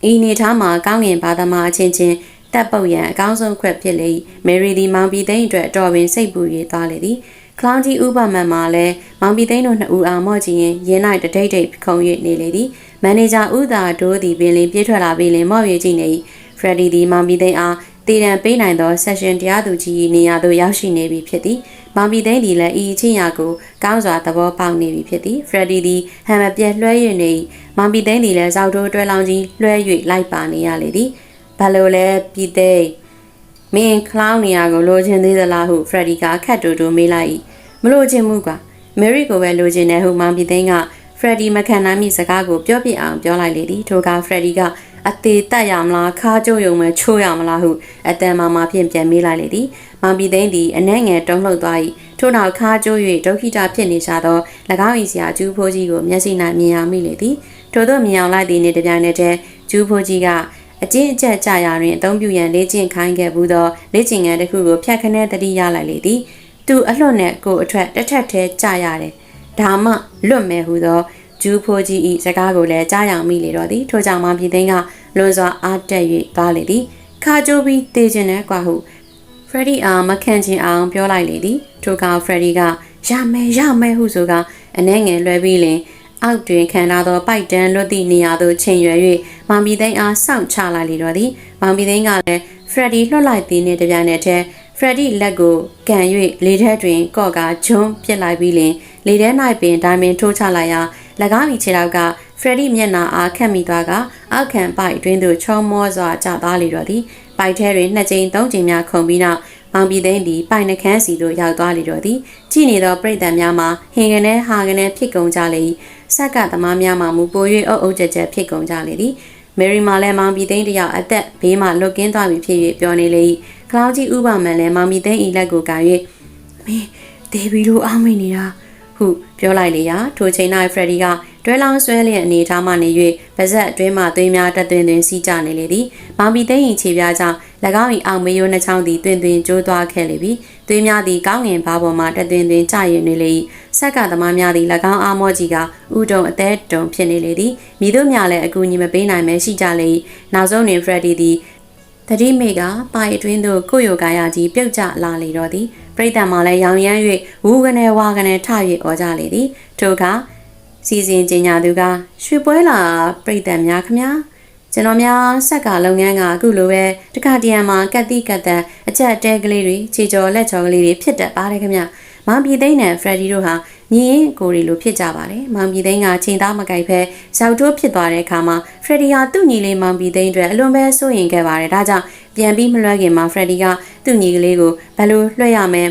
ဤနေထားမှာကောင်းငင်ဘာသမားအချင်းချင်းတပ်ပုတ်ရန်အကောင်းဆုံးခွက်ဖြစ်လေမယ်ရီဒီမောင်ပီသိန်းအတွက်တော်ပင်စိတ်ပူ၍သွားလေသည်ကလောင်ကြီးဥပမန်မှာလည်းမောင်ပီသိန်းတို့နှစ်ဦးအောင်မော့ကြည့်ရင်ရင်းလိုက်တတိတ်တိတ်ခုံ၍နေလေသည်မန်နေဂျာဦးသာဒိုးသည်ပင်လင်ပြေးထွက်လာပြီးလင်မော့ပြေးကြည့်နေ၏ဖရက်ဒီသည်မောင်ပီသိန်းအားတည်တံပေးနိုင်သောဆက်ရှင်တရားသူကြီးနေရာသို့ရောက်ရှိနေပြီဖြစ်သည်မောင်ပီသိန်းသည်လည်းဤချင်းရာကိုကောင်းစွာသဘောပေါက်နေပြီဖြစ်သည်ဖရက်ဒီသည်ဟမ်မပြက်လွှဲ၍နေ၏ မောင်ပီသိန်းသည်လည်းဇောက်တိုးတွဲလောင်ကြီးလွှဲ၍လိုက်ပါနေရလေသည်ဘာလို့လဲပီသိန်းမင်းကလောင်းနေရကိုလိုချင်သေးသလားဟုဖရက်ဒီကခက်တူတူမေးလိုက်၏မလိုချင်ဘူးကွာမယ်ရီကိုပဲလိုချင်တယ်ဟုမောင်ပီသိန်းကဖရက်ဒီမခံနိုင်မိစကားကိုပြောပြအောင်ပြောလိုက်လေသည်ထိုကဖရက်ဒီကအသေးတက်ရမလားခါကြုံယုံမဲ့ချိုးရမလားဟုအတန်မာမာဖြင့်ပြန်မေးလိုက်လေသည်မောင်ပီသိန်းသည်အနှဲငယ်တုံးလှုပ်သွား၏ထို့နောက်ခါကျိုး၍ဒုက္ခိတဖြစ်နေရှာသော၎င်း၏ဆရာကျူးဖိုးကြီးကိုမျက်စိ၌မြင်ရမိလေသည် ထို့သောမြင်အောင်လိုက်သည်နှင့်တပြိုင်နက်တည်းကျူးဖိုးကြီးကအကျင့်အကျက်ကြရာတွင်အသုံးပြုရန်လေ့ကျင့်ခိုင်းခဲ့ဘူးသောလေ့ကျင့်ငန်းတစ်ခုကိုဖြတ်ခနဲတတိရလိုက်လေသည်သူအလွတ်နဲ့ကိုအထက်တစ်ထက်သေးကြရတယ်ဒါမှလွတ်မယ်ဟုသောကျူးဖိုးကြီး၏စကားကိုလည်းကြားရောက်မိလေတော့သည်ထို့ကြောင့်မောင်ပြည်သိန်းကလွန်စွာအားတက်၍သွားလေသည်ခါကျိုးပြီးတေးခြင်းနဲ့ကွာဟုဖရက်ဒီအားမခံချင်အောင်ပြောလိုက်လေသည်ထိုကဖရက်ဒီကရမယ်ရမယ်ဟုဆိုကအနှဲငယ်လွှဲပြီးလင် အောက်တွင်ခံထားသောပိုက်တန်းလွတ်သည့်နေရာသို့ချိန်ရွယ်၍မောင်ပြည်သိန်းအားစောင့်ချလိုက်လေတော့သည်မောင်ပြည်သိန်းကလည်းဖရက်ဒီလွှတ်လိုက်သည်နှင့်တပြိုင်နက်တည်းဖရက်ဒီလက်ကိုကန်၍လေထဲတွင်ကော့ကဂျွန်းပစ်လိုက်ပြီးလင်လေထဲ၌ပင်ဒိုင်မင်ထိုးချလိုက်ရာ၎င်း၏ခြေထောက်ကဖရက်ဒီမျက်နှာအားခတ်မိသွားကအောက်ခံပိုက်တွင်သို့ချောမောစွာကျသွားလေတော့သည်ပိုက်ထဲတွင်နှစ်ကြိမ်သုံးကြိမ်များခုန်ပြီးနောက်မောင်ပြည်သိန်းသည်ပိုင်နှခမ်းစီသို့ရောက်သွားလေတော့သည်ကြည်နေသောပြည်တံများမှာဟင်ကနေဟာကနေဖြစ်ကုန်ကြလေ၏ ဆက်ကသမားများမှမူပို၍အုပ်အုပ်ကျက်ကျက်ဖြစ်ကုန်ကြလေသည်မယ်ရီမာလည်းမောင်ပြည်သိန်းတယောက်အသက်ဘေးမှလွတ်ကင်းသွားပြီဖြစ်၍ပြောနေလေ၏ကလောင်ကြီးဥပမန်လည်းမောင်ပြည်သိန်း၏လက်ကိုကန်၍မင်းဒေဗီလိုအောင်းမိနေတာဟုပြောလိုက်လေရာထိုချိန်၌ဖရက်ဒီက တွဲလောင်းဆွဲလျက်အနေထားမှနေ၍ပါဇက်အတွင်းမှသွေးများတက်သွင်းသွင်းစီးကြနေလေသည်။မောင်ပီသိန်း၏ခြေပြားကြောင့်၎င်း၏အောင်မေယိုးနှချောင်းသည်တွင်တွင်ကျိုးသွားခဲ့လေပြီ။သွေးများသည်ကောင်းငင်ဘာပေါ်မှတက်သွင်းသွင်းကျရင်နေလေ၏။ဆက်ကသမားများသည်၎င်းအားမောကြီးကဥတုံအသေးတုံဖြစ်နေလေသည်။မိတို့များလည်းအကူအညီမပေးနိုင်မဲရှိကြလေ၏။နောက်ဆုံးတွင်ဖရက်ဒီသည်တတိမေကပါအတွင်းသို့ကိုယိုကာယာကြီးပြုတ်ကျလာလေတော့သည်ပရိသတ်မှလည်းရောင်ရမ်း၍ဝူကနေဝါကနေထ၍អော်ကြလေသည်ထိုအခါ စီစဉ်ကျင်ညာသူကရွှေပွဲလာပြိတ္တများခမညာကျွန်တော်များဆက်ကလုပ်ငန်းကအခုလိုပဲတခါတရံမှာကက်တိကက်တန်အချက်တဲကလေးတွေခြေကျော်လက်ချော်ကလေးတွေဖြစ်တတ်ပါတယ်ခမညာမောင်ပြည်သိန်းနဲ့ဖရက်ဒီတို့ဟာညီရင်ကိုရီလိုဖြစ်ကြပါတယ်မောင်ပြည်သိန်းကချိန်သားမကြိုက်ဖဲဇောက်တိုးဖြစ်သွားတဲ့အခါမှာဖရက်ဒီဟာသူ့ညီလေးမောင်ပြည်သိန်းအတွက်အလွန်ပဲစိုးရင်ခဲ့ပါတယ်ဒါကြောင့်ပြန်ပြီးမလွှဲခင်မှာဖရက်ဒီကသူ့ညီကလေးကိုဘယ်လိုလွှဲရမလဲ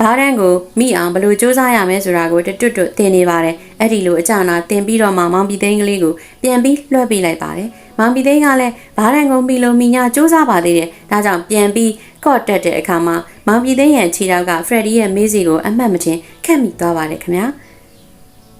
ဘားတန်းကိုမိအောင်ဘလို့စူးစမ်းရမယ်ဆိုတာကိုတွတ်တွတ်သင်နေပါတယ်အဲ့ဒီလိုအကြနာသင်ပြီးတော့မှမောင်ပီသိန်းကလေးကိုပြန်ပြီးလွှဲပေးလိုက်ပါတယ်မောင်ပီသိန်းကလည်းဘားတန်းကိုပြီးလို့မိညာစူးစမ်းပါသေးတယ်ဒါကြောင့်ပြန်ပြီးကော့တက်တဲ့အခါမှာမောင်ပီသိန်းရဲ့ခြေထောက်ကဖရက်ဒီရဲ့မေးစီကိုအမှတ်မတင်ခက်မိသွားပါတယ်ခင်ဗျာ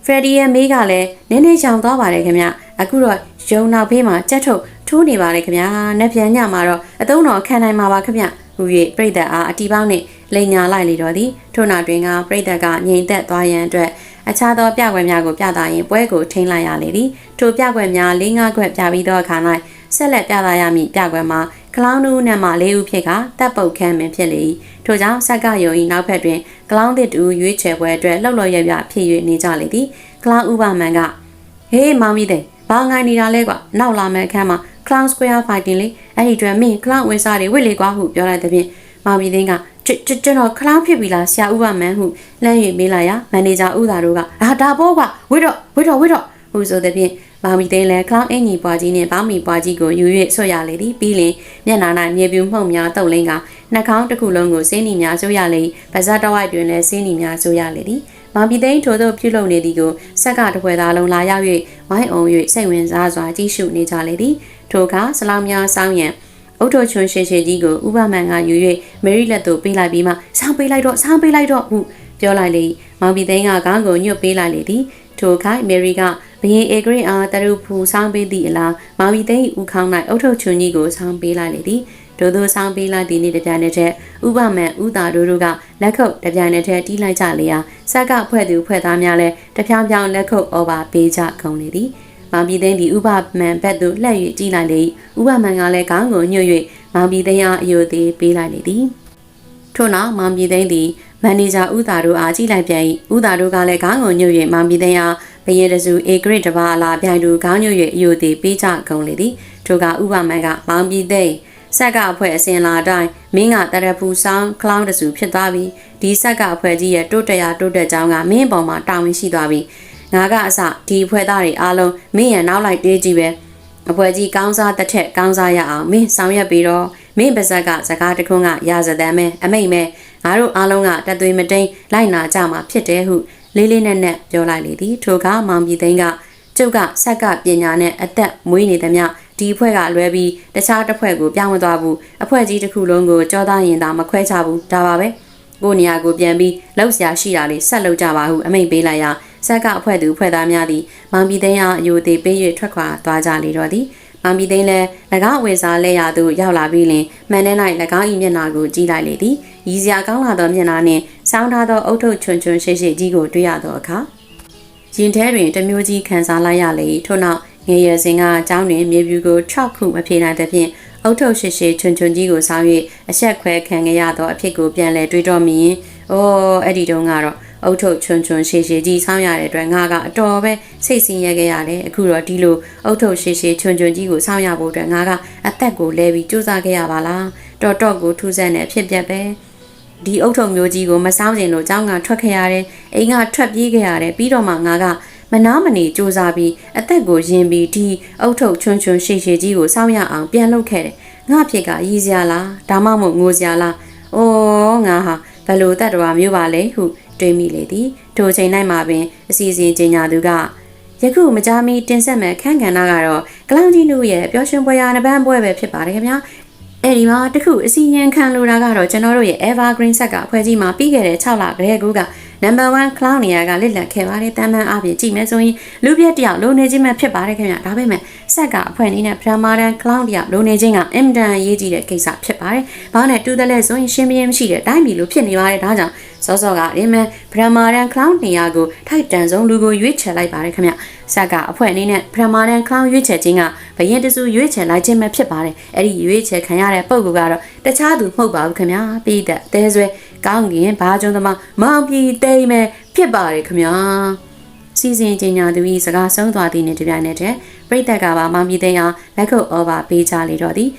ဖရက်ဒီရဲ့မေးကလည်းနည်းနည်းချောင်သွားပါတယ်ခင်ဗျအခုတော့ရုံနောက်ဖေးမှာကြက်ထုတ်ထိုးနေပါတယ်ခင်ဗျာ။နှစ်ပြန်ညမှာတော့အသုံးတော်ခံနိုင်မှာပါခင်ဗျ။ ဟူ၍ပြိတ္တအားအတီပေါင်းနှင့်လိန်ညာလိုက်လေတော့သည်ထို့နောက်တွင်ကပြိတ္တကငြိမ်သက်သွားရန်အတွက်အခြားသောပြကွက်များကိုပြသရင်ပွဲကိုထိန်းလိုက်ရလေသည်ထိုပြကွက်များ၄၅ခွက်ပြပြီးသောအခါ၌ဆက်လက်ပြသရမည့်ပြကွက်မှာကလောင်းနူးနံမှာ၄ဦးဖြစ်ကတပ်ပုတ်ခမ်းမင်ဖြစ်လေ၏ထို့ကြောင့်ဆက်ကယုံ၏နောက်ဖက်တွင်ကလောင်းသစ်တူရွေးချယ်ပွဲအတွက်လှုပ်လှော်ရရဖြစ်၍နေကြလေသည်ကလောင်းဥပမန်ကဟေးမောင်မီတဲ့ဘာငိုင်းနေတာလဲကွာနောက်လာမယ့်အခန်းမှာ clown square fighting လေအဲ့ဒီအတွက်မင်း clown ဝင်စားတွေဝစ်လေကွာဟုပြောလိုက်တဲ့ဖြင့်မောင်မီသိန်းကကျွန်တော် clown ဖြစ်ပြီလားဆရာဥပမန်းဟုလှမ်း၍မေးလိုက်ရာမန်နေဂျာဥသာတို့ကအာဒါပေါ့ကွာဝစ်တော့ဝစ်တော့ဝစ်တော့ဟုဆိုတဲ့ဖြင့်မောင်မီသိန်းလည်း clown အင်ကြီးပွားကြီးနှင့်ဘောင်းမီပွားကြီးကိုယူ၍ဆွတ်ရလေသည်ပြီးလင်မျက်နှာ၌မြေပြူမှုန့်များတုပ်လင်းကနှာခေါင်းတစ်ခုလုံးကိုစင်းနီများဆိုးရလေပါဇက်တစ်ဝိုက်တွင်လည်းစင်းနီများဆိုးရလေသည်မောင်ပြည်သိန်းထို့သို့ပြုလုပ်နေသည်ကိုဆက်ကတပွဲသားလုံးလာရောက်၍ဝိုင်းအောင်၍စိတ်ဝင်စားစွာကြည့်ရှုနေကြလေသည် ထိုအခါစလောင်းများစောင်းရန်အုတ်တော်ချွန်ရှင်ရှင်ကြီးကိုဥပမန်ကယူ၍မယ်ရီလက်သို့ပေးလိုက်ပြီးမှဆောင်းပေးလိုက်တော့ဆောင်းပေးလိုက်တော့ဟုပြောလိုက်လေမောင်ပြည်သိန်းကခေါင်းကိုညွတ်ပေးလိုက်လေသည်ထိုအခါမယ်ရီကဘရင်အေဂရစ်အားတရုဖူဆောင်းပေးသည့်အလားမောင်ပြည်သိန်းဦးခေါင်း၌အုတ်တော်ချွန်ကြီးကိုဆောင်းပေးလိုက်လေသည်ဒို့သောဆောင်ပေးလိုက်သည့်နေ့တပြိုင်နက်တည်းဥပမန်ဥတာတို့တို့ကလက်ခုပ်တပြိုင်နက်တည်းတီးလိုက်ကြလေရာဆက်ကဖွဲ့သူဖွဲ့သားများလည်းတဖြောင်းဖြောင်းလက်ခုပ်အော်ပါပေးကြကုန်လေသည် မောင်ပြည်သိန်းသည်ဥပမန်ဘက်သို့လှည့်၍ကြည့်လိုက်လေဥပမန်ကလည်းခေါင်းကိုညွှတ်၍မောင်ပြည်သိန်းအားအယိုသေးပေးလိုက်လေသည်ထို့နောက်မောင်ပြည်သိန်းသည်မန်နေဂျာဥတာတို့အားကြည့်လိုက်ပြန်၏ဥတာတို့ကလည်းခေါင်းကိုညွှတ်၍မောင်ပြည်သိန်းအားဘယေတစုအေဂရစ်တပါအလားပြိုင်သူခေါင်းညွှတ်၍အယိုသေးပေးကြကုန်လေသည်ထိုကဥပမန်ကမောင်ပြည်သိန်းဆက်ကအဖွဲ့အစဉ်လာတိုင်းမင်းကတရဖူဆောင်ကလောင်းတစုဖြစ်သွားပြီဒီဆက်ကအဖွဲ့ကြီးရဲ့တိုးတက်ရတိုးတက်ကြောင်းကမင်းပေါ်မှာတာဝန်ရှိသွားပြီ ငါကအစဒီအဖွဲ့သားတွေအားလုံးမင်းရနောက်လိုက်တေးကြည့်ပဲအဖွဲ့ကြီးကောင်းစားတစ်ထက်ကောင်းစားရအောင်မင်းဆောင်ရွက်ပြီးတော့မင်းပါဇက်ကစကားတခွန်းကရာဇသမ်းမဲအမိတ်မဲငါတို့အားလုံးကတသွေးမတိန်လိုက်နာကြမှာဖြစ်တယ်ဟုလေးလေးနက်နက်ပြောလိုက်လေသည်ထိုကမောင်ပြည်သိန်းကကျုပ်ကဆက်ကပညာနဲ့အသက်မွေးနေသည်မြဒီအဖွဲ့ကလွဲပြီးတခြားတစ်ဖွဲ့ကိုပြောင်းမသွားဘူးအဖွဲ့ကြီးတစ်ခုလုံးကိုကြောသားရင်သာမခွဲချဘူးဒါပါပဲ ကိုနေရာကိုပြန်ပြီးလောက်ဆရာရှိတာလေးဆက်လုပ်ကြပါဟုအမိန့်ပေးလိုက်ရာဆက်ကအဖွဲ့သူအဖွဲ့သားများသည်မောင်ပြည်သိန်းအားအယိုသေးပေး၍ထွက်ခွာသွားကြလေတော့သည်မောင်ပြည်သိန်းလည်း၎င်းဝေစားလက်ရသို့ရောက်လာပြီးလင်မှန်တဲ့၌၎င်း၏မျက်နှာကိုကြည့်လိုက်လေသည်ရည်စရာကောင်းလာသောမျက်နှာနှင့်စောင်းထားသောအုတ်ထုပ်ချွန်ချွန်ရှိရှိကြီးကိုတွေ့ရသောအခါရင်ထဲတွင်တမျိုးကြီးခံစားလိုက်ရလေထို့နောက်ငယ်ရစဉ်ကအเจ้าတွင်မြေပြူကို6ခုမဖြေနိုင်သဖြင့် အုတ်ထုတ်ရှိရှိချွန်ချွန်ကြီးကိုဆောင်း၍အဆက်ခွဲခံရသောအဖြစ်ကိုပြန်လည်တွေးတော့မြင်အိုးအဲ့ဒီတုန်းကတော့အုတ်ထုတ်ချွန်ချွန်ရှည်ရှည်ကြီးဆောင်းရတဲ့အတွက်ငါကအတော်ပဲစိတ်ဆင်းရဲခဲ့ရတယ်အခုတော့ဒီလိုအုတ်ထုတ်ရှည်ရှည်ချွန်ချွန်ကြီးကိုဆောင်းရဖို့အတွက်ငါကအသက်ကိုလဲပြီးစူးစမ်းခဲ့ရပါလားတော်တော့ကိုထူးဆန်းတဲ့အဖြစ်ပြက်ပဲဒီအုတ်ထုံမျိုးကြီးကိုမဆောင်းကျင်လို့เจ้าကထွက်ခဲ့ရတယ်အိမ်ကထွက်ပြေးခဲ့ရတယ်ပြီးတော့မှငါက မနာမနေစူးစမ်းပြီးအသက်ကိုရင်ပြီးဒီအုတ်ထုပ်ချွန်းချွန်းရှည်ရှည်ကြီးကိုစောင့်ရအောင်ပြန်လုပ်ခဲ့တယ်။ငါဖြစ်ကရည်စရာလားဒါမှမဟုတ်ငိုစရာလား။အိုးငါဟာဘလို့တတ်တော်မျိုးပါလဲဟုတွေးမိလေသည်။ထိုချိန်၌မှပင်အစီအစဉ်ကျင်ညာသူကယခုမကြမီတင်ဆက်မဲ့ခန့်ကဏ္ဍကတော့ကလောင်ကြီးတို့ရဲ့ပျော်ရွှင်ပွဲရာနပန်းပွဲပဲဖြစ်ပါတယ်ခင်ဗျာအဲ့ဒီမှာတခုအစီရင်ခံလိုတာကတော့ကျွန်တော်တို့ရဲ့ Evergreen ဆက်ကအဖွဲ့ကြီးမှာပြီးခဲ့တဲ့6လကလေးကူက number 1 clown နေရာကလစ်လက်ခဲ့ပါတယ်တမ်းမှန်အပြင်ကြည့်မယ်ဆိုရင်လူပြက်တယောက်လိုနေခြင်းမှဖြစ်ပါတယ်ခင်ဗျဒါပေမဲ့ဆက်ကအဖွဲ့အနေနဲ့ပထမတန်း clown တယောက်လိုနေခြင်းကအင်တန်ရေးကြည့်တဲ့ကိစ္စဖြစ်ပါတယ်ဘာနဲ့တူတယ်လဲဆိုရင်ရှင်းပြင်းမရှိတဲ့တိုင်းပြည်လိုဖြစ်နေပါတယ်ဒါကြောင့်စောစောကရင်းမဲ့ပထမတန်း clown နေရာကိုထိုက်တန်ဆုံးလူကိုရွေးချယ်လိုက်ပါတယ်ခင်ဗျဆက်ကအဖွဲ့အနေနဲ့ပထမတန်း clown ရွေးချယ်ခြင်းကဘရင်တစုရွေးချယ်လိုက်ခြင်းပဲဖြစ်ပါတယ်အဲ့ဒီရွေးချယ်ခံရတဲ့ပုံကတော့တခြားသူမဟုတ်ပါဘူးခင်ဗျာပြီးတဲ့တဲဆွဲ ကောင်းကင်ဘာကျုံသမားမောင်ပြည်တိမ်မဲ့ဖြစ်ပါတယ်ခင်ဗျာစီစဉ်ကျင်ညာသူဤစကားဆုံးသွားသည်နှင့်တပြိုင်နက်တည်းပြိတ္တကပါမောင်ပြည်သိန်းအောင်လက်ခုပ်ဩဘာပေးကြလေတော့သည်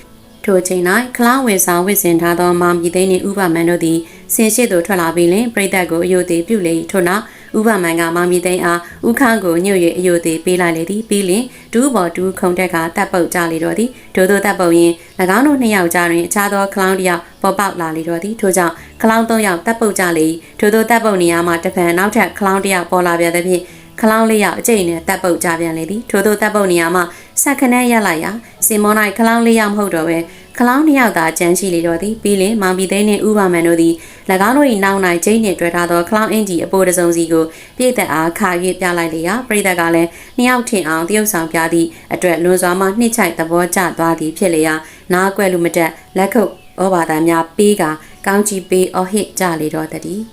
ထိုချိန်၌ခလောင်းဝင်ဆောင်ဝစ်စင်ထားသောမောင်ပြည်သိန်းနှင့်ဥပမန်တို့သည်ဆင်ရှိသို့ထွက်လာပြီးလင်ပြိတ္တကိုအယုသေးပြုလေထို့နောက် ဥပမန်ကမောင်ပြည်သိန်းအားဥခန်းကိုညှို့၍အယုသေးပေးလိုက်လေသည်ပြီးလင်ဒူးပေါ်ဒူးခုံတက်ကတပ်ပုတ်ကြလေတော့သည်ဒို့သောတပ်ပုတ်ရင်၎င်းတို့နှစ်ယောက်ကြားတွင်အခြားသောခလောင်းတစ်ယောက်ပေါ်ပေါက်လာလေတော့သည်ထို့ကြောင့်ခလောင်းသုံးယောက်တပ်ပုတ်ကြလေထို့သောတပ်ပုတ်နေရာမှာတစ်ဖန်နောက်ထပ်ခလောင်းတစ်ယောက်ပေါ်လာပြသဖြင့်ခလောင်းလေးယောက်အကျိန်နဲ့တပ်ပုတ်ကြပြန်လေသည်ထို့သောတပ်ပုတ်နေရာမှာဆက်ခနဲ့ရက်လိုက်ရာစင်မော၌ခလောင်းလေးယောက်မဟုတ်တော့ပဲ ခလောင်းနှစ်ယောက်သာကြမ်းရှိလေတော့သည်ပြီးလင်မောင်ပြည်သိန်းနှင့်ဥပမန်တို့သည်၎င်းတို့၏နောက်၌ကျိန်းနှင့်တွေ့ထားသောခလောင်းအင်ဂျီအပိုးတစုံစီကိုပြည့်သက်အားခါ၍ပြလိုက်လေရာပရိသတ်ကလည်းနှစ်ယောက်ထင်အောင်တရုပ်ဆောင်ပြသည့်အတွက်လွန်စွာမှနှစ်ချိုက်သဘောကျသွားသည်ဖြစ်လေရာနားကွက်လူမတက်လက်ခုပ်ဩဘာသာများပေးကကောင်းချီပေးအော်ဟစ်ကြလေတော့တည်း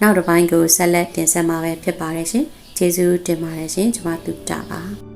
နောက်တစ်ပိုင်းကိုဆက်လက်တင်ဆက်မှာပဲဖြစ်ပါတယ်ရှင်ကျေးဇူးတင်ပါတယ်ရှင်ကျွန်မတူတာပါ